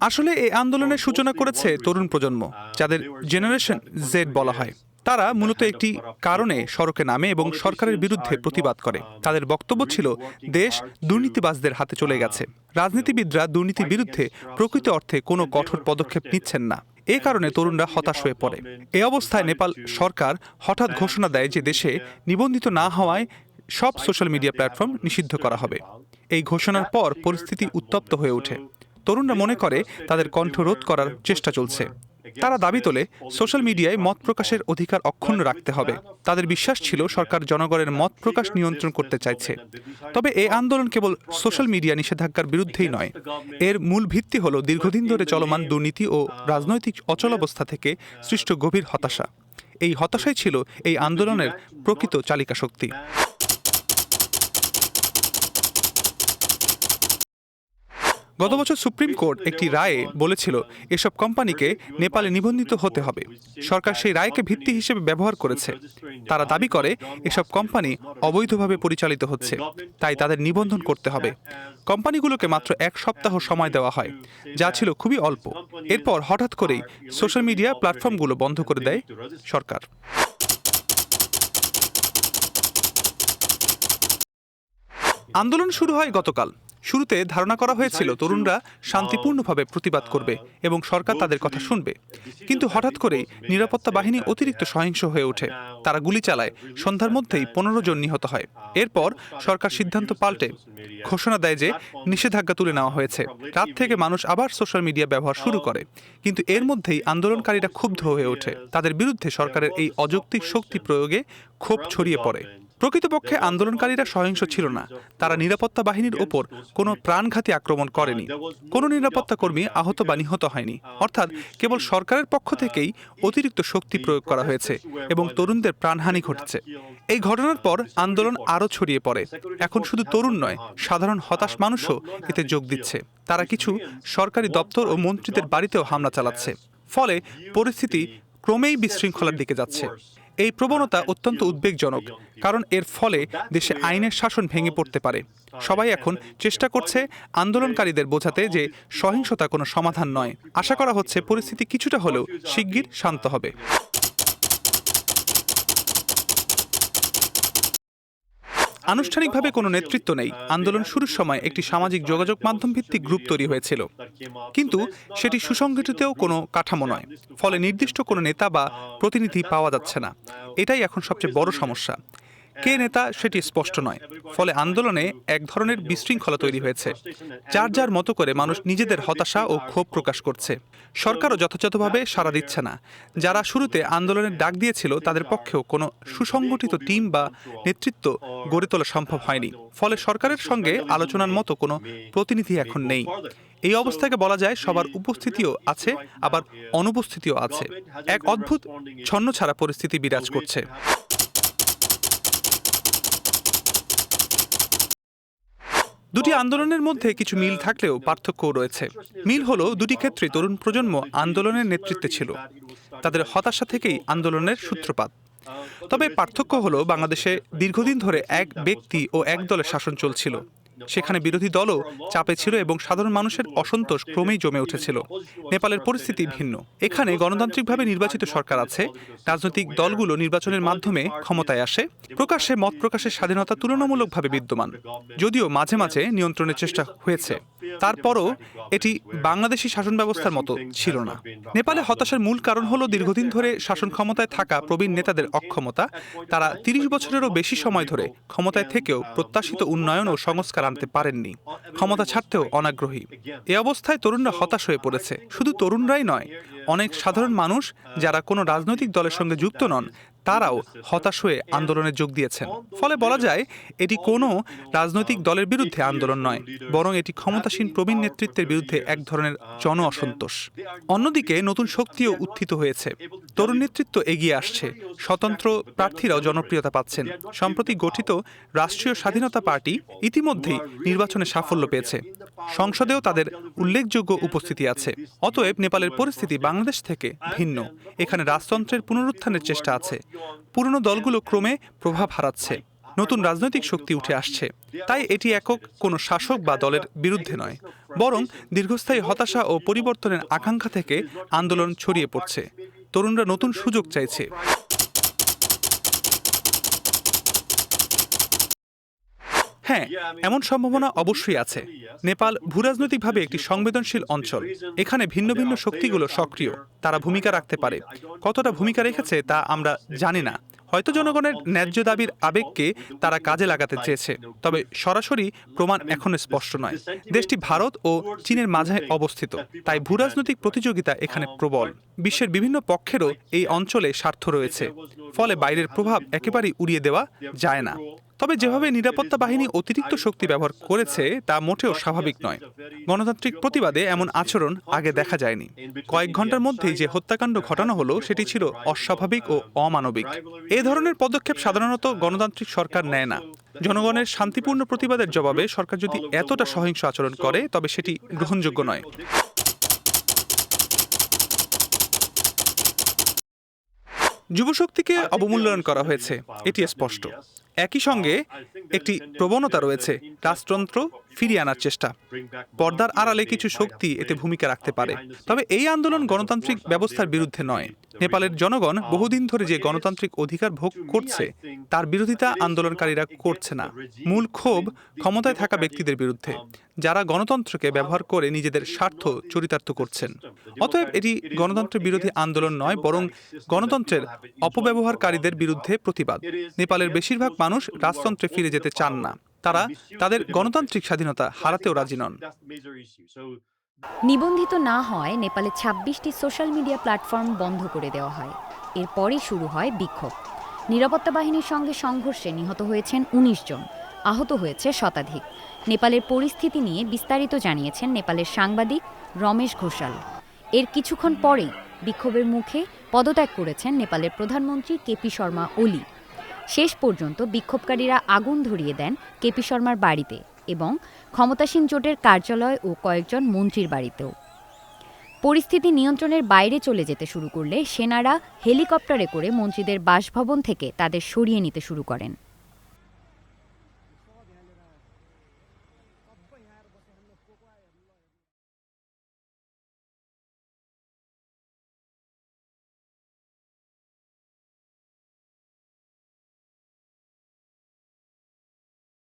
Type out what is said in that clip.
আসলে এই আন্দোলনের সূচনা করেছে তরুণ প্রজন্ম যাদের জেনারেশন জেড বলা হয়। তারা মূলত একটি কারণে সড়কে নামে এবং সরকারের বিরুদ্ধে প্রতিবাদ করে। তাদের বক্তব্য ছিল দেশ দুর্নীতিবাজদের হাতে চলে গেছে। রাজনীতিবিদরা দুর্নীতির বিরুদ্ধে প্রকৃত অর্থে কোনো কঠোর পদক্ষেপ নিচ্ছেন না। এ কারণে তরুণরা হতাশ হয়ে পড়ে। এ অবস্থায় নেপাল সরকার হঠাৎ ঘোষণা দেয় যে দেশে নিবন্ধিত না হওয়ায় সব সোশ্যাল মিডিয়া প্ল্যাটফর্ম নিষিদ্ধ করা হবে। এই ঘোষণার পর পরিস্থিতি উত্তপ্ত হয়ে ওঠে। তরুণরা মনে করে তাদের কণ্ঠ রোধ করার চেষ্টা চলছে। তারা দাবি তোলে, সোশ্যাল মিডিয়ায় মত প্রকাশের অধিকার অক্ষুণ্ণ রাখতে হবে। তাদের বিশ্বাস ছিল সরকার জনগণের মত প্রকাশ নিয়ন্ত্রণ করতে চাইছে। তবে এই আন্দোলন কেবল সোশ্যাল মিডিয়া নিষেধাজ্ঞার বিরুদ্ধেই নয়। এর মূল ভিত্তি হল দীর্ঘদিন ধরে চলমান দুর্নীতি ও রাজনৈতিক অচলাবস্থা থেকে সৃষ্ট গভীর হতাশা। এই হতাশাই ছিল এই আন্দোলনের প্রকৃত চালিকা শক্তি গত বছর সুপ্রিম কোর্ট একটি রায়ে বলেছিল, এসব কোম্পানিকে নেপালে নিবন্ধিত হতে হবে। সরকার সেই রায়কে ভিত্তি হিসেবে ব্যবহার করেছে। তারা দাবি করে, এসব কোম্পানি অবৈধভাবে পরিচালিত হচ্ছে। তাই তাদের নিবন্ধন করতে হবে। কোম্পানিগুলোকে মাত্র এক সপ্তাহ সময় দেওয়া হয়, যা ছিল খুবই অল্প। এরপর হঠাৎ করেই সোশ্যাল মিডিয়া প্ল্যাটফর্মগুলো বন্ধ করে দেয় সরকার। আন্দোলন শুরু হয় গতকাল। শুরুতে ধারণা করা হয়েছিল তরুণরা শান্তিপূর্ণভাবে প্রতিবাদ করবে এবং সরকার তাদের কথা শুনবে। কিন্তু হঠাৎ করেই নিরাপত্তা বাহিনী অতিরিক্ত সহিংস হয়ে ওঠে। তারা গুলি চালায়। সন্ধ্যার মধ্যেই পনেরো জন নিহত হয়। এরপর সরকার সিদ্ধান্ত পাল্টে ঘোষণা দেয় যে নিষেধাজ্ঞা তুলে নেওয়া হয়েছে। রাত থেকে মানুষ আবার সোশ্যাল মিডিয়া ব্যবহার শুরু করে। কিন্তু এর মধ্যেই আন্দোলনকারীরা ক্ষুব্ধ হয়ে ওঠে। তাদের বিরুদ্ধে সরকারের এই অযৌক্তিক শক্তি প্রয়োগে ক্ষোভ ছড়িয়ে পড়ে। প্রকৃতপক্ষে আন্দোলনকারীরা সহিংস ছিল না। তারা নিরাপত্তা বাহিনীর ওপর কোনো প্রাণঘাতী আক্রমণ করেনি। কোনো নিরাপত্তা কর্মী আহত বা নিহত হয়নি। অর্থাৎ কেবল সরকারের পক্ষ থেকেই অতিরিক্ত শক্তি প্রয়োগ করা হয়েছে এবং তরুণদের প্রাণহানি ঘটেছে। এই ঘটনার পর আন্দোলন আরও ছড়িয়ে পড়ে। এখন শুধু তরুণ নয়, সাধারণ হতাশ মানুষও এতে যোগ দিচ্ছে। তারা কিছু সরকারি দপ্তর ও মন্ত্রীদের বাড়িতেও হামলা চালাচ্ছে। ফলে পরিস্থিতি ক্রমেই বিশৃঙ্খলার দিকে যাচ্ছে। এই প্রবণতা অত্যন্ত উদ্বেগজনক, কারণ এর ফলে দেশে আইনের শাসন ভেঙে পড়তে পারে। সবাই এখন চেষ্টা করছে আন্দোলনকারীদের বোঝাতে যে সহিংসতা কোনো সমাধান নয়। আশা করা হচ্ছে পরিস্থিতি কিছুটা হলেও শিগগির শান্ত হবে। আনুষ্ঠানিকভাবে কোনো নেতৃত্ব নেই। আন্দোলন শুরুর সময় একটি সামাজিক যোগাযোগ মাধ্যম ভিত্তিক গ্রুপ তৈরি হয়েছিল। কিন্তু সেটি সুসংগঠিতও কোনো কাঠামো নয়। ফলে নির্দিষ্ট কোনো নেতা বা প্রতিনিধি পাওয়া যাচ্ছে না। এটাই এখন সবচেয়ে বড় সমস্যা। কে নেতা সেটি স্পষ্ট নয়। ফলে আন্দোলনে এক ধরনের বিশৃঙ্খলা তৈরি হয়েছে। যার যার মতো করে মানুষ নিজেদের হতাশা ও ক্ষোভ প্রকাশ করছে। সরকারও যথাযথভাবে সাড়া দিচ্ছে না। যারা শুরুতে আন্দোলনের ডাক দিয়েছিল, তাদের পক্ষেও কোনো সুসংগঠিত টিম বা নেতৃত্ব গড়ে তোলা সম্ভব হয়নি। ফলে সরকারের সঙ্গে আলোচনার মতো কোনো প্রতিনিধি এখন নেই। এই অবস্থাকে বলা যায় সবার উপস্থিতিও আছে, আবার অনুপস্থিতিও আছে। এক অদ্ভুত ছন্ন ছাড়া পরিস্থিতি বিরাজ করছে। দুটি আন্দোলনের মধ্যে কিছু মিল থাকলেও পার্থক্যও রয়েছে। মিল হল দুটি ক্ষেত্রে তরুণ প্রজন্ম আন্দোলনের নেতৃত্বে ছিল। তাদের হতাশা থেকেই আন্দোলনের সূত্রপাত। তবে পার্থক্য হলো বাংলাদেশে দীর্ঘদিন ধরে এক ব্যক্তি ও এক দলের শাসন চলছিল। সেখানে বিরোধী দলও চাপে ছিল এবং সাধারণ মানুষের অসন্তোষ ক্রমেই জমে উঠেছিল। নেপালের পরিস্থিতি ভিন্ন। এখানে গণতান্ত্রিকভাবে নির্বাচিত সরকার আছে। রাজনৈতিক দলগুলো নির্বাচনের মাধ্যমে ক্ষমতায় আসে। প্রকাশ্যে মত প্রকাশের স্বাধীনতা তুলনামূলকভাবে বিদ্যমান। যদিও মাঝে মাঝে নিয়ন্ত্রণের চেষ্টা হয়েছে। তারপরও এটি বাংলাদেশি শাসন ব্যবস্থার মতো ছিল না। নেপালে হতাশার মূল কারণ হলো দীর্ঘদিন ধরে শাসন ক্ষমতায় থাকা প্রবীণ নেতাদের অক্ষমতা। তারা তিরিশ বছরেরও বেশি সময় ধরে ক্ষমতায় থেকেও প্রত্যাশিত উন্নয়ন ও সংস্কার আনতে পারেননি। ক্ষমতা ছাড়তেও অনাগ্রহী। এ অবস্থায় তরুণরা হতাশ হয়ে পড়েছে। শুধু তরুণরাই নয়, অনেক সাধারণ মানুষ যারা কোনো রাজনৈতিক দলের সঙ্গে যুক্ত নন তারাও হতাশ হয়ে আন্দোলনে যোগ দিয়েছেন। ফলে বলা যায় এটি কোনো রাজনৈতিক দলের বিরুদ্ধে আন্দোলন নয় বরং এটি ক্ষমতাসীন প্রবীণ নেতৃত্বের বিরুদ্ধে এক ধরনের জন অসন্তোষ। অন্যদিকে নতুন শক্তিও উত্থিত হয়েছে। তরুণ নেতৃত্ব এগিয়ে আসছে। স্বতন্ত্র প্রার্থীরাও জনপ্রিয়তা পাচ্ছেন। সম্প্রতি গঠিত রাষ্ট্রীয় স্বাধীনতা পার্টি ইতিমধ্যেই নির্বাচনে সাফল্য পেয়েছে। সংসদেও তাদের উল্লেখযোগ্য উপস্থিতি আছে। অতএব নেপালের পরিস্থিতি বাংলাদেশ থেকে ভিন্ন। এখানে রাজতন্ত্রের পুনরুত্থানের চেষ্টা আছে। পুরনো দলগুলো ক্রমে প্রভাব হারাচ্ছে। নতুন রাজনৈতিক শক্তি উঠে আসছে। তাই এটি একক কোনো শাসক বা দলের বিরুদ্ধে নয়। বরং দীর্ঘস্থায়ী হতাশা ও পরিবর্তনের আকাঙ্ক্ষা থেকে আন্দোলন ছড়িয়ে পড়ছে। তরুণরা নতুন সুযোগ চাইছে। হ্যাঁ এমন সম্ভাবনা অবশ্যই আছে। নেপাল ভূরাজনৈতিকভাবে একটি সংবেদনশীল অঞ্চল। এখানে ভিন্ন ভিন্ন শক্তিগুলো সক্রিয়। তারা ভূমিকা রাখতে পারে। কতটা ভূমিকা রেখেছে তা আমরা জানি না। হয়তো জনগণের ন্যায্য দাবির আবেগকে তারা কাজে লাগাতে চেয়েছে। তবে সরাসরি প্রমাণ এখনও স্পষ্ট নয়। দেশটি ভারত ও চীনের মাঝে অবস্থিত। তাই ভূরাজনৈতিক প্রতিযোগিতা এখানে প্রবল। বিশ্বের বিভিন্ন পক্ষেরও এই অঞ্চলে স্বার্থ রয়েছে। ফলে বাইরের প্রভাব একেবারেই উড়িয়ে দেওয়া যায় না। তবে যেভাবে নিরাপত্তা বাহিনী অতিরিক্ত শক্তি ব্যবহার করেছে, তা মোটেও স্বাভাবিক নয়। গণতান্ত্রিক প্রতিবাদে এমন আচরণ আগে দেখা যায়নি। কয়েক ঘণ্টার মধ্যেই যে হত্যাকাণ্ড ঘটানো হলো, সেটি ছিল অস্বাভাবিক ও অমানবিক। এ ধরনের পদক্ষেপ সাধারণত গণতান্ত্রিক সরকার নেয় না। জনগণের শান্তিপূর্ণ প্রতিবাদের জবাবে সরকার যদি এতটা সহিংস আচরণ করে, তবে সেটি গ্রহণযোগ্য নয়। যুবশক্তিকে অবমূল্যায়ন করা হয়েছে, এটি স্পষ্ট। একই সঙ্গে একটি প্রবণতা রয়েছে রাজতন্ত্র ফিরিয়ে আনার চেষ্টা। পর্দার আড়ালে কিছু শক্তি এতে ভূমিকা রাখতে পারে। তবে এই আন্দোলন গণতান্ত্রিক ব্যবস্থার বিরুদ্ধে নয়। নেপালের জনগণ বহুদিন ধরে যে গণতান্ত্রিক অধিকার ভোগ করছে, তার বিরোধিতা আন্দোলনকারীরা করছে না। মূল ক্ষোভ ক্ষমতায় থাকা ব্যক্তিদের বিরুদ্ধে, যারা গণতন্ত্রকে ব্যবহার করে নিজেদের স্বার্থ চরিতার্থ করছেন। অতএব এটি গণতন্ত্র বিরোধী আন্দোলন নয়, বরং গণতন্ত্রের অপব্যবহারকারীদের বিরুদ্ধে প্রতিবাদ। নেপালের বেশিরভাগ মানুষ রাজতন্ত্রে ফিরে যেতে চান না। তারা তাদের গণতান্ত্রিক স্বাধীনতা হারাতেও রাজি নন। নিবন্ধিত না হয়, নেপালে ছাব্বিশটি সোশ্যাল মিডিয়া প্ল্যাটফর্ম বন্ধ করে দেওয়া হয়। এরপরই শুরু হয় বিক্ষোভ। নিরাপত্তা বাহিনীর সঙ্গে সংঘর্ষে নিহত হয়েছেন ১৯ জন। আহত হয়েছে শতাধিক। নেপালের পরিস্থিতি নিয়ে বিস্তারিত জানিয়েছেন নেপালের সাংবাদিক রমেশ ঘোষাল। এর কিছুক্ষণ পরেই বিক্ষোভের মুখে পদত্যাগ করেছেন নেপালের প্রধানমন্ত্রী কেপি শর্মা ওলি। শেষ পর্যন্ত বিক্ষোভকারীরা আগুন ধরিয়ে দেন কেপি শর্মার বাড়িতে এবং ক্ষমতাসীন জোটের কার্যালয় ও কয়েকজন মন্ত্রীর বাড়িতেও। পরিস্থিতি নিয়ন্ত্রণের বাইরে চলে যেতে শুরু করলে সেনারা হেলিকপ্টারে করে মন্ত্রীদের বাসভবন থেকে তাদের সরিয়ে নিতে শুরু করেন।